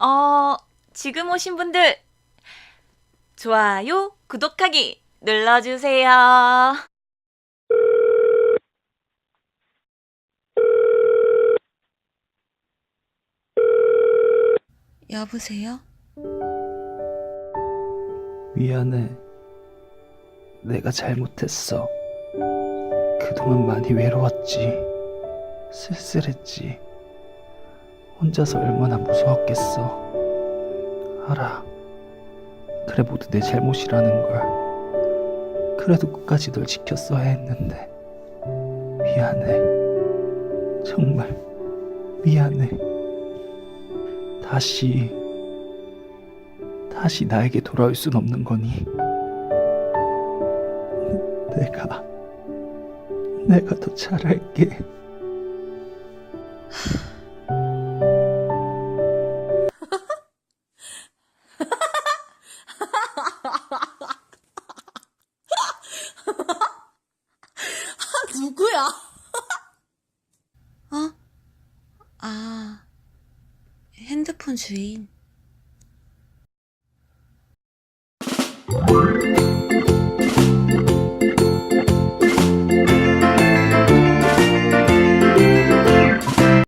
어, 지금 오신 분들, 좋아요, 구독하기 눌러주세요. 여보세요? 미안해. 내가 잘못했어. 그동안 많이 외로웠지. 쓸쓸했지. 혼자서 얼마나 무서웠겠어. 알아. 그래, 모두 내 잘못이라는 걸. 그래도 끝까지 널 지켰어야 했는데. 미안해. 정말 미안해. 다시 다시 나에게 돌아올 순 없는 거니? 내가, 내가 더 잘할게. 누구야? 어? 아, 핸드폰 주인.